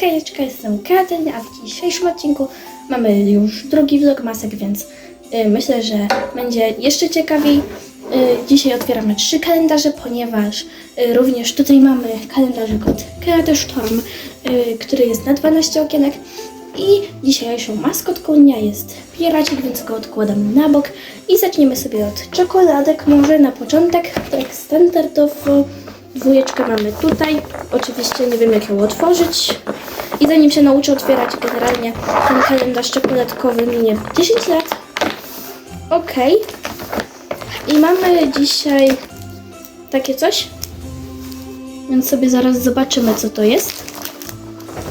hejeczka, jestem Katarzyna, a w dzisiejszym odcinku mamy już drugi vlog masek, więc y, myślę, że będzie jeszcze ciekawiej. Y, dzisiaj otwieramy trzy kalendarze, ponieważ y, również tutaj mamy kalendarzyk od Kreaty Storm, y, który jest na 12 okienek i dzisiejszą maskotką dnia jest pieracik, więc go odkładamy na bok i zaczniemy sobie od czekoladek może na początek, tak standardowo. Dwójeczkę mamy tutaj. Oczywiście nie wiem jak ją otworzyć. I zanim się nauczę otwierać generalnie ten kalendarz czekoladkowy minie 10 lat. Ok. I mamy dzisiaj takie coś. Więc sobie zaraz zobaczymy co to jest.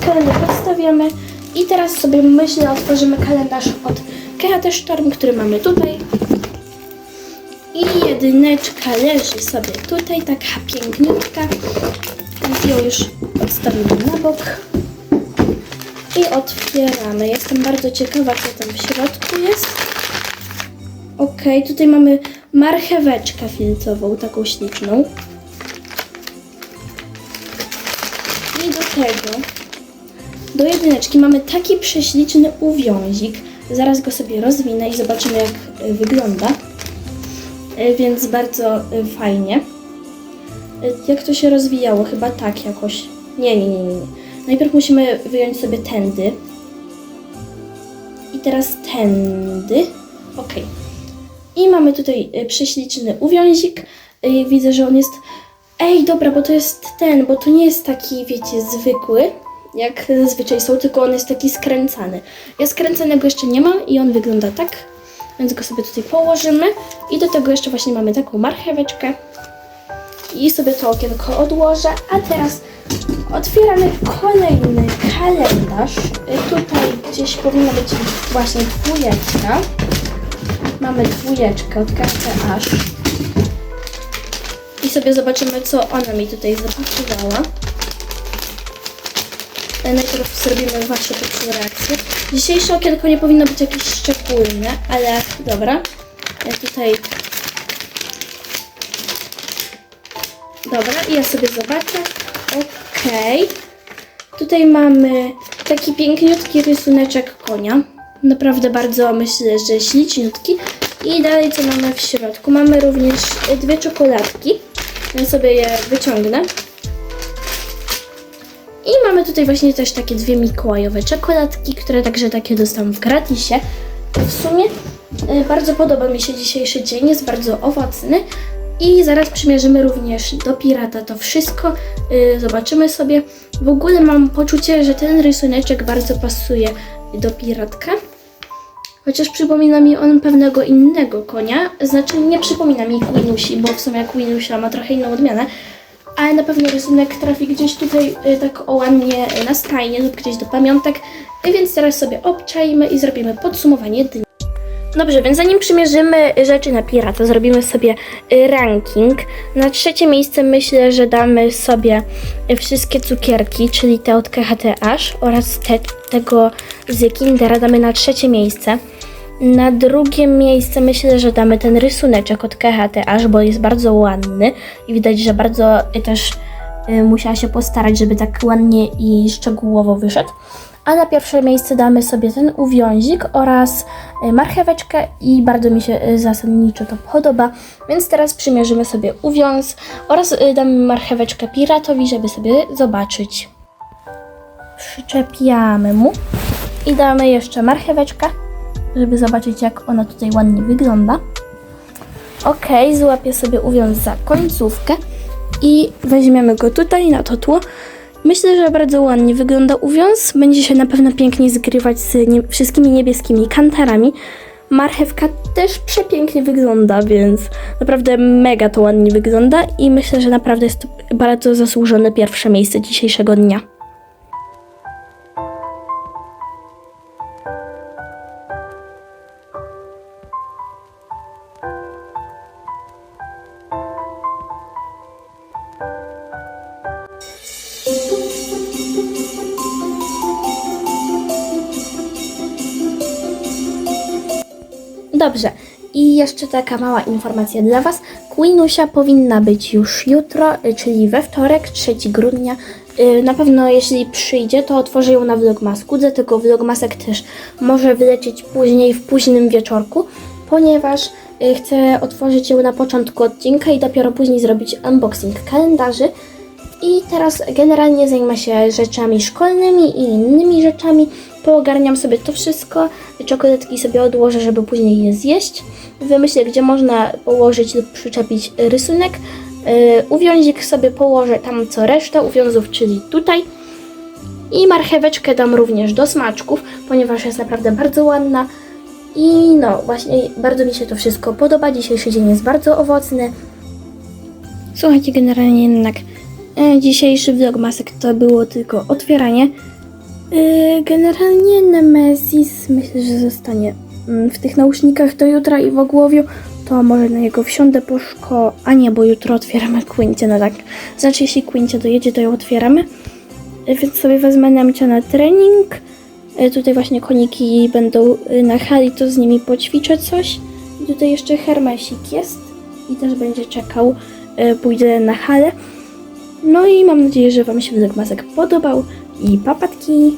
Kalendarz odstawiamy. I teraz sobie myślę otworzymy kalendarz od Kreaty Storm, który mamy tutaj. I jedyneczka leży sobie tutaj, taka piękniutka. Więc ją już odstawimy na bok. I otwieramy. Jestem bardzo ciekawa, co tam w środku jest. Ok, tutaj mamy marcheweczkę filtrową, taką śliczną. I do tego, do jedyneczki mamy taki prześliczny uwiązik. Zaraz go sobie rozwinę i zobaczymy, jak y, wygląda. Y, Więc bardzo y, fajnie. Jak to się rozwijało? Chyba tak jakoś. Nie, nie, nie, nie. Najpierw musimy wyjąć sobie tędy. I teraz tędy. Ok. I mamy tutaj y, prześliczny uwiązik. Y, Widzę, że on jest. Ej, dobra, bo to jest ten, bo to nie jest taki, wiecie, zwykły, jak zazwyczaj są, tylko on jest taki skręcany. Ja skręcanego jeszcze nie mam i on wygląda tak. Więc go sobie tutaj położymy. I do tego jeszcze właśnie mamy taką marcheweczkę. I sobie to okienko odłożę. A teraz otwieramy kolejny kalendarz. Y, Tutaj gdzieś powinna być właśnie dwójeczka. Mamy dwójeczkę od karty aż. I sobie zobaczymy, co ona mi tutaj zapakowała. E, Najpierw zrobimy wasze pierwsze reakcje. Dzisiejsze okienko nie powinno być jakieś szczególne, ale dobra. Ja tutaj... Dobra, i ja sobie zobaczę. Okej. Tutaj mamy taki piękniutki rysuneczek konia. Naprawdę bardzo myślę, że śliczniutki. I dalej co mamy w środku? Mamy również dwie czekoladki. Ja sobie je wyciągnę. I mamy tutaj właśnie też takie dwie mikołajowe czekoladki, które także takie dostałam w gratisie. W sumie y, bardzo podoba mi się dzisiejszy dzień, jest bardzo owocny. I zaraz przymierzymy również do pirata to wszystko. Y, zobaczymy sobie. W ogóle mam poczucie, że ten rysuneczek bardzo pasuje do piratka. Chociaż przypomina mi on pewnego innego konia. Znaczy nie przypomina mi Quinusi, bo w sumie Quinusia ma trochę inną odmianę. Ale na pewno rysunek trafi gdzieś tutaj y, tak o ładnie y, na stajnie lub gdzieś do pamiątek. Y, Więc teraz sobie obczajmy i zrobimy podsumowanie dnia. Dobrze, więc zanim przymierzymy rzeczy na pirata, zrobimy sobie y, ranking. Na trzecie miejsce myślę, że damy sobie y, wszystkie cukierki, czyli te od KHTH oraz te, tego z Kindera damy na trzecie miejsce. Na drugie miejsce myślę, że damy ten rysuneczek od KHTH, bo jest bardzo ładny i widać, że bardzo y, też musiała się postarać, żeby tak ładnie i szczegółowo wyszedł. A na pierwsze miejsce damy sobie ten uwiązik oraz y, marcheweczkę i bardzo mi się y, zasadniczo to podoba, więc teraz przymierzymy sobie uwiąz oraz y, damy marcheweczkę piratowi, żeby sobie zobaczyć. Przyczepiamy mu i damy jeszcze marcheweczkę, żeby zobaczyć jak ona tutaj ładnie wygląda. Ok, złapię sobie uwiąz za końcówkę i weźmiemy go tutaj na to tło. Myślę, że bardzo ładnie wygląda uwiąz. Będzie się na pewno pięknie zgrywać z nie wszystkimi niebieskimi kantarami. Marchewka też przepięknie wygląda, więc naprawdę mega to ładnie wygląda i myślę, że naprawdę jest to bardzo zasłużone pierwsze miejsce dzisiejszego dnia. Dobrze. I jeszcze taka mała informacja dla Was. Queenusia powinna być już jutro, y, czyli we wtorek, 3 grudnia, Y, Na pewno jeśli przyjdzie, to otworzę ją na vlogmasku, dlatego vlogmasek też może wylecieć później w późnym wieczorku, ponieważ y, chcę otworzyć ją na początku odcinka i dopiero później zrobić unboxing kalendarzy. I teraz generalnie zajmę się rzeczami szkolnymi i innymi rzeczami. Poogarniam sobie to wszystko. Czekoladki sobie odłożę, żeby później je zjeść. Wymyślę, gdzie można położyć lub przyczepić rysunek. Yy, uwiązik sobie położę tam co reszta uwiązów, czyli tutaj. I marcheweczkę dam również do smaczków, ponieważ jest naprawdę bardzo ładna. I no, właśnie bardzo mi się to wszystko podoba. Dzisiejszy dzień jest bardzo owocny. Słuchajcie, generalnie jednak e, dzisiejszy vlogmasek to było tylko otwieranie. E, generalnie Nemesis myślę, że zostanie mm, w tych nausznikach do jutra i w ogłowiu. To może na niego wsiądę po szko... A nie, bo jutro otwieramy Quincie, no tak. Znaczy, jeśli Quincie dojedzie, to ją otwieramy. E, Więc sobie wezmę Nemcia na trening. Tutaj właśnie koniki będą na hali, to z nimi poćwiczę coś. I tutaj jeszcze Hermesik jest i też będzie czekał. Pójdę na halę. No i mam nadzieję, że Wam się vlogmasek podobał i papatki.